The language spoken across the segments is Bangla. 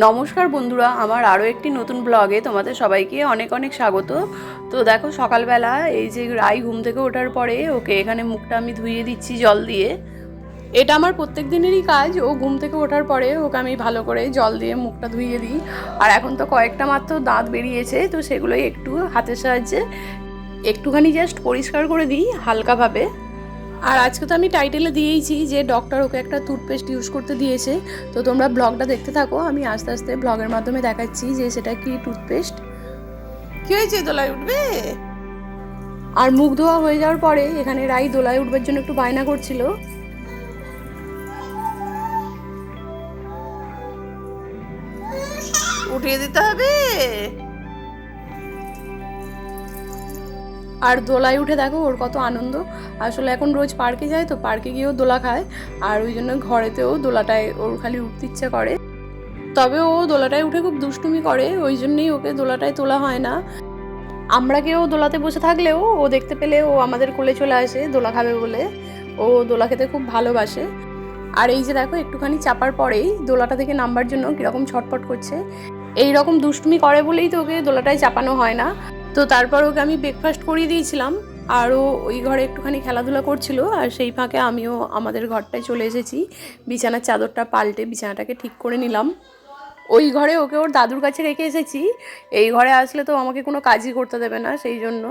নমস্কার বন্ধুরা, আমার আরও একটি নতুন ব্লগে তোমাদের সবাইকে অনেক অনেক স্বাগত। তো দেখো সকালবেলা এই যে রাই ঘুম থেকে ওঠার পরে ওকে এখানে মুখটা আমি ধুইয়ে দিচ্ছি জল দিয়ে। এটা আমার প্রত্যেক দিনেরই কাজ, ও ঘুম থেকে ওঠার পরে ওকে আমি ভালো করে জল দিয়ে মুখটা ধুইয়ে দিই। আর এখন তো কয়েকটা মাত্র দাঁত বেরিয়েছে, তো সেগুলোই একটু হাতের সাহায্যে একটুখানি জাস্ট পরিষ্কার করে দিই হালকাভাবে। আর আজকে তো আমি টাইটেলে দিয়েইছি যে ডক্টর ওকে একটা টুথপেস্ট ইউজ করতে দিয়েছে। তো তোমরা ব্লগটা দেখতে থাকো আমি আস্তে আস্তে ব্লগের মাধ্যমে দেখাচ্ছি যে সেটা কি টুথপেস্ট কি হয়েছে? দোলায় উঠবে? আর মুখ ধোয়া হয়ে যাওয়ার পরে এখানে রাই দোলায় উঠবার জন্য একটু বায়না করছিল। উঠিয়ে দিতে হবে? আর দোলায় উঠে দেখো ওর কত আনন্দ। আসলে এখন রোজ পার্কে যায় তো পার্কে গিয়েও দোলা খায় আর ওই জন্য ঘরেতেও দোলাটায় ওর খালি উঠতে ইচ্ছে করে। তবে ও দোলাটায় উঠে খুব দুষ্টুমি করে, ওই জন্যই ওকে দোলাটায় তোলা হয় না। আমরা কেউ দোলাতে বসে থাকলেও ও দেখতে পেলে ও আমাদের কোলে চলে আসে, দোলা খাবে বলে। ও দোলা খেতে খুব ভালোবাসে। আর এই যে দেখো, একটুখানি চাপার পরেই দোলাটা থেকে নামবার জন্য কীরকম ছটফট করছে। এই রকম দুষ্টুমি করে বলেই তো ওকে দোলাটায় চাপানো হয় না। তো তারপর ওকে আমি ব্রেকফাস্ট করিয়ে দিয়েছিলাম আরও ওই ঘরে একটুখানি খেলাধুলা করছিল, আর সেই ফাঁকে আমিও আমাদের ঘরটায় চলে এসেছি। বিছানার চাদরটা পাল্টে বিছানাটাকে ঠিক করে নিলাম। ওই ঘরে ওকে ওর দাদুর কাছে রেখে এসেছি। এই ঘরে আসলে তো আমাকে কোনো কাজই করতে দেবে না, সেই জন্য।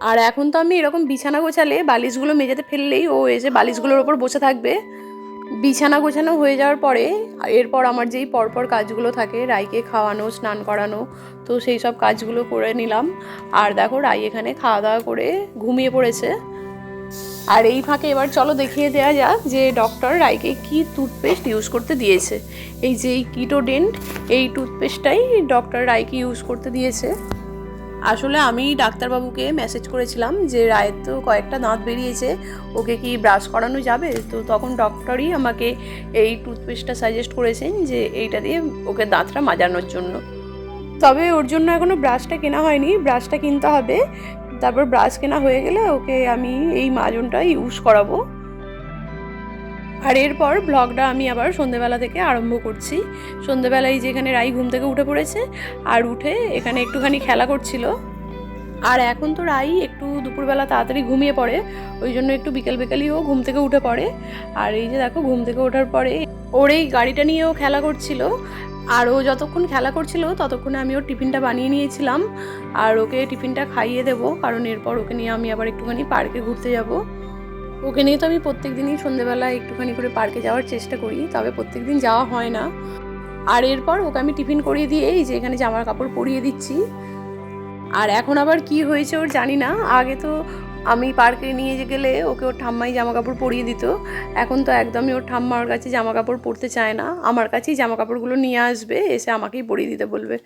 আর এখন তো আমি এরকম বিছানা গোছালে বালিশগুলো মেঝেতে ফেললেই ও এসে বালিশগুলোর ওপর বসে থাকবে। বিছানা গোছানো হয়ে যাওয়ার পরে, এরপর আমার যেই পরপর কাজগুলো থাকে, রাইকে খাওয়ানো, স্নান করানো, তো সেই সব কাজগুলো করে নিলাম। আর দেখো, রাই এখানে খাওয়া দাওয়া করে ঘুমিয়ে পড়েছে। আর এই ফাঁকে এবার চলো দেখিয়ে দেওয়া যাক যে ডক্টর রাইকে কি টুথপেস্ট ইউজ করতে দিয়েছে। এই যে কিটোডেন্ট, এই টুথপেস্টটাই ডক্টর রাইকে ইউজ করতে দিয়েছে। আসলে আমি ডাক্তারবাবুকে মেসেজ করেছিলাম যে, রায়ের তো কয়েকটা দাঁত বেরিয়েছে, ওকে কি ব্রাশ করানো যাবে? তো তখন ডক্টরই আমাকে এই টুথপেস্টটা সাজেস্ট করেছেন যে, এইটা দিয়ে ওকে দাঁতটা মাজানোর জন্য। তবে ওর জন্য এখনও ব্রাশটা কেনা হয়নি ব্রাশটা কিনতে হবে। তারপর ব্রাশ কেনা হয়ে গেলে ওকে আমি এই মাজনটা ইউজ করাবো। আর এরপর ব্লগটা আমি আবার সন্ধেবেলা থেকে আরম্ভ করছি। সন্ধেবেলায় যেখানে রাই ঘুম থেকে উঠে পড়েছে আর উঠে এখানে একটুখানি খেলা করছিল। আর এখন তো রাই একটু দুপুরবেলা তাড়াতাড়ি ঘুমিয়ে পড়ে, ওই জন্য একটু বিকেল বিকেলই ও ঘুম থেকে উঠে পড়ে। আর এই যে দেখো, ঘুম থেকে ওঠার পরে ওর এই গাড়িটা নিয়েও খেলা করছিল। আর ও যতক্ষণ খেলা করছিল ততক্ষণে আমি ওর টিফিনটা বানিয়ে নিয়েছিলাম। আর ওকে টিফিনটা খাইয়ে দেবো, কারণ এরপর ওকে নিয়ে আমি আবার একটুখানি পার্কে ঘুরতে যাব। ওকে নিয়ে তো আমি প্রত্যেক দিনই সন্ধেবেলা একটুখানি করে পার্কে যাওয়ার চেষ্টা করি, তবে প্রত্যেক দিন যাওয়া হয় না। আর এরপর ওকে আমি টিফিন করিয়ে দিয়ে এই যে এখানে জামার কাপড় পরিয়ে দিচ্ছি। আর এখন আবার কি হয়েছে ওর জানি না, আগে তো আমি পার্কে নিয়ে গেলে ওকে ওর ঠাম্মাই জামা কাপড় পরিয়ে দিত, এখন তো একদমই ওর ঠাম্মার কাছে জামা কাপড় পরতে চায় না, আমার কাছেই জামা কাপড়গুলো নিয়ে আসবে, এসে আমাকেই পরিয়ে দিতে বলবে।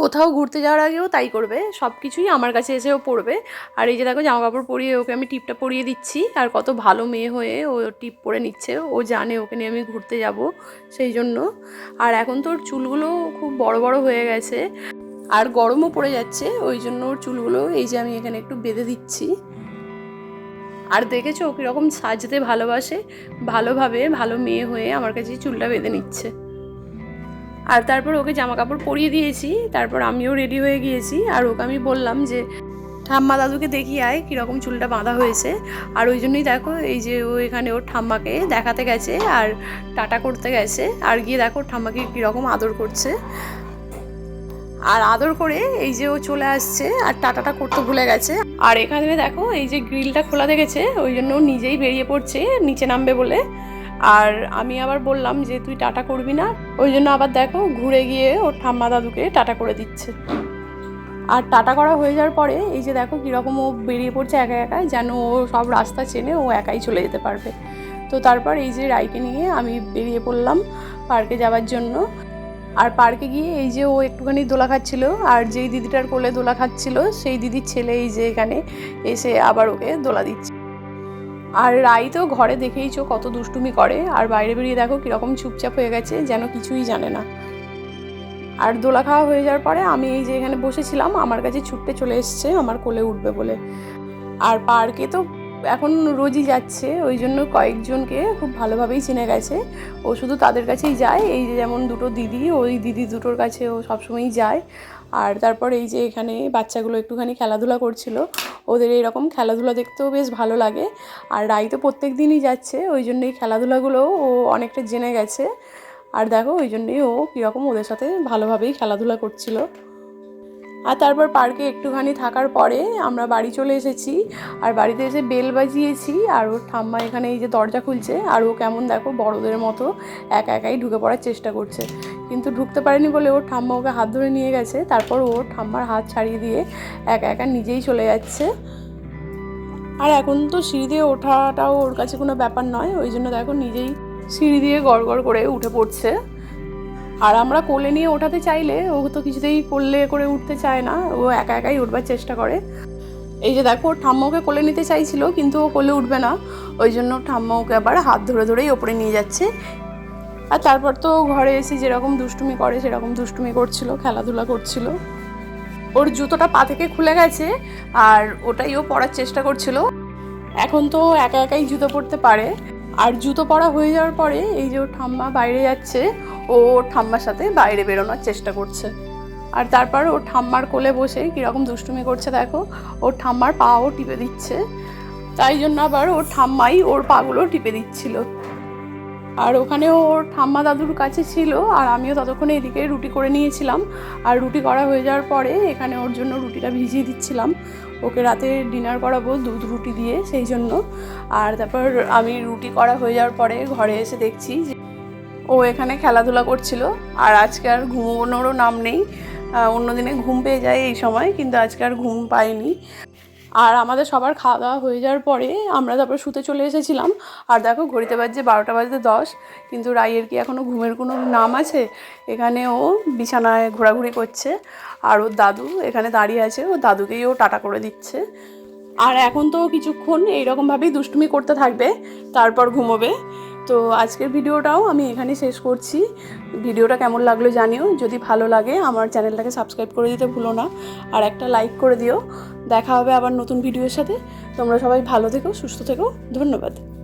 কোথাও ঘুরতে যাওয়ার আগেও তাই করবে সব কিছুই আমার কাছে এসেও পরবে আর এই যে দেখো জামা কাপড় পরিয়ে ওকে আমি টিপটা পরিয়ে দিচ্ছি, আর কত ভালো মেয়ে হয়ে ও টিপ পরে নিচ্ছে, ও জানে ওকে নিয়ে আমি ঘুরতে যাব সেই জন্য। আর এখন তো ওর চুলগুলো খুব বড় বড় হয়ে গেছে, আর গরমও পড়ে যাচ্ছে, ওই জন্য ওর চুলগুলো এই যে আমি এখানে একটু বেঁধে দিচ্ছি। আর দেখেছ ও কীরকম সাজতে ভালোবাসে, ভালোভাবে ভালো মেয়ে হয়ে আমার কাছে চুলটা বেঁধে নিচ্ছে। আর তারপর ওকে জামা কাপড় পরিয়ে দিয়েছি, তারপর আমিও রেডি হয়ে গিয়েছি। আর ওকে আমি বললাম যে, ঠাম্মা দাদুকে দেখি আয়, কীরকম চুলটা বাঁধা হয়েছে। আর ওই জন্যই দেখো, এই যে ও এখানে ওর ঠাম্মাকে দেখাতে গেছে আর টাটা করতে গেছে। আর গিয়ে দেখো, ঠাম্মাকে কীরকম আদর করছে। আর আদর করে এই যে ও চলে আসছে আর টাটাটা করতে ভুলে গেছে। আর এখানে দেখো, এই যে গ্রিলটা খোলা দেখেছে, ওই জন্য ও নিজেই বেরিয়ে পড়ছে, নিচে নামবে বলে। আর আমি আবার বললাম যে, তুই টাটা করবি না? ওই জন্য আবার দেখো ঘুরে গিয়ে ওর ঠাম্মা দাদুকে টাটা করে দিচ্ছে। আর টাটা করা হয়ে যাওয়ার পরে এই যে দেখো কীরকম ও বেরিয়ে পড়ছে একা একা যেন ও সব রাস্তা চেনে ও একাই চলে যেতে পারবে। তো তারপর এই যে রাইকে নিয়ে আমি বেরিয়ে পড়লাম পার্কে যাওয়ার জন্য। আর পার্কে গিয়ে এই যে ও একটুখানি দোলা খাচ্ছিল, আর যেই দিদিটার কোলে দোলা খাচ্ছিল, সেই দিদির ছেলে এই যে এখানে এসে আবার ওকে দোলা দিচ্ছে। আর রাই তো ঘরে দেখেইছো কত দুষ্টুমি করে। আর বাইরে বেরিয়ে দেখো কীরকম চুপচাপ হয়ে গেছে, যেন কিছুই জানে না। আর দোলা খাওয়া হয়ে যাওয়ার পরে আমি এই যে এখানে বসেছিলাম, আমার কাছে ছুটতে চলে এসছে, আমার কোলে উঠবে বলে। আর পার্কে তো এখন রোজই যাচ্ছে, ওই জন্য কয়েকজনকে খুব ভালোভাবেই চিনে গেছে। ও শুধু তাদের কাছেই যায়, এই যে যেমন দুটো দিদি, ওই দিদি দুটোর কাছে ও সবসময়ই যায়। আর তারপর এই যে এখানে বাচ্চাগুলো একটুখানি খেলাধুলা করছিল, ওদের এরকম খেলাধুলা দেখতেও বেশ ভালো লাগে। আর রাই তো প্রত্যেক দিনই যাচ্ছে, ওই জন্য এই খেলাধুলাগুলো ও অনেকটা জেনে গেছে। আর দেখো, ওই জন্যই ও কীরকম ওদের সাথে ভালোভাবেই খেলাধুলা করছিল। আর তারপর পার্কে একটুখানি থাকার পরে আমরা বাড়ি চলে এসেছি। আর বাড়িতে এসে বেল বাজিয়েছি আর ওর ঠাম্মা এখানে এই যে দরজা খুলছে আর ও কেমন দেখো বড়দের মতো একা একাই ঢুকে পড়ার চেষ্টা করছে। কিন্তু ঢুকতে পারেনি বলে ওর ঠাম্মা ওকে হাত ধরে নিয়ে গেছে। তারপর ওর ঠাম্মার হাত ছাড়িয়ে দিয়ে একা একা নিজেই চলে যাচ্ছে। আর এখন তো সিঁড়ি দিয়ে ওঠাটাও ওর কাছে কোনো ব্যাপার নয়। ওই জন্য দেখো নিজেই সিঁড়ি দিয়ে গড় করে উঠে পড়ছে। আর আমরা কোলে নিয়ে ওঠাতে চাইলে ও তো কিছুতেই কোলে করে উঠতে চায় না, ও একা একাই উঠবার চেষ্টা করে। এই যে দেখো ওর ঠাম্মা কোলে নিতে চাইছিল, কিন্তু ও কোলে উঠবে না। ওই জন্য ঠাম্মা ওকে আবার হাত ধরে ধরেই ওপরে নিয়ে যাচ্ছে। আর তারপর তো ঘরে এসে যেরকম দুষ্টুমি করে, সেরকম দুষ্টুমি করছিল, খেলাধুলা করছিল। ওর জুতোটা পা থেকে খুলে গেছে, আর ওটাই ও পরার চেষ্টা করছিল। এখন তো একা একাই জুতো পরতে পারে। আর জুতো পরা হয়ে যাওয়ার পরে এই যে ওর ঠাম্মা বাইরে যাচ্ছে ও ওর ঠাম্মার সাথে বাইরে বেরোনোর চেষ্টা করছে। আর তারপর ওর ঠাম্মার কোলে বসে কীরকম দুষ্টুমি করছে দেখো, ওর ঠাম্মার পাও টিপে দিচ্ছে। তাই জন্য আবার ওর ঠাম্মাই ওর পাগুলো টিপে দিচ্ছিল। আর ওখানে ওর ঠাম্মা দাদুর কাছে ছিল, আর আমিও ততক্ষণে এদিকে রুটি করে নিয়েছিলাম। আর রুটি করা হয়ে যাওয়ার পরে এখানে ওর জন্য রুটিটা ভিজিয়ে দিচ্ছিলাম। ওকে রাতে ডিনার করাবো দুধ রুটি দিয়ে সেই জন্য। আর তারপর আমি রুটি করা হয়ে যাওয়ার পরে ঘরে এসে দেখছি যে ও এখানে খেলাধুলা করছিল। আর আজকে আর ঘুমোনোরও নাম নেই। অন্যদিনে ঘুম পেয়ে যায় এই সময়, কিন্তু আজকে আর ঘুম পাইনি। আর আমাদের সবার খাওয়া দাওয়া হয়ে যাওয়ার পরে আমরা তারপর শুতে চলে এসেছিলাম। আর দেখো, ঘড়িতে বাজছে বারোটা বাজতে দশ, কিন্তু রাইয়ের কি এখনও ঘুমের কোনো নাম আছে? এখানে ও বিছানায় ঘোরাঘুরি করছে। আর ওর দাদু এখানে দাঁড়িয়ে আছে ও দাদুকেই ও টাটা করে দিচ্ছে। আর এখন তো কিছুক্ষণ এইরকমভাবেই দুষ্টুমি করতে থাকবে, তারপর ঘুমোবে। তো আজকের ভিডিওটাও আমি এখানে শেষ করছি। ভিডিওটা কেমন লাগল জানিও। যদি ভালো লাগে, আমার চ্যানেলটাকে সাবস্ক্রাইব করে দিতে ভুলো না। আর একটা লাইক করে দিও। দেখা হবে আবার নতুন ভিডিওর সাথে। তোমরা সবাই ভালো থেকো, সুস্থ থেকো। ধন্যবাদ।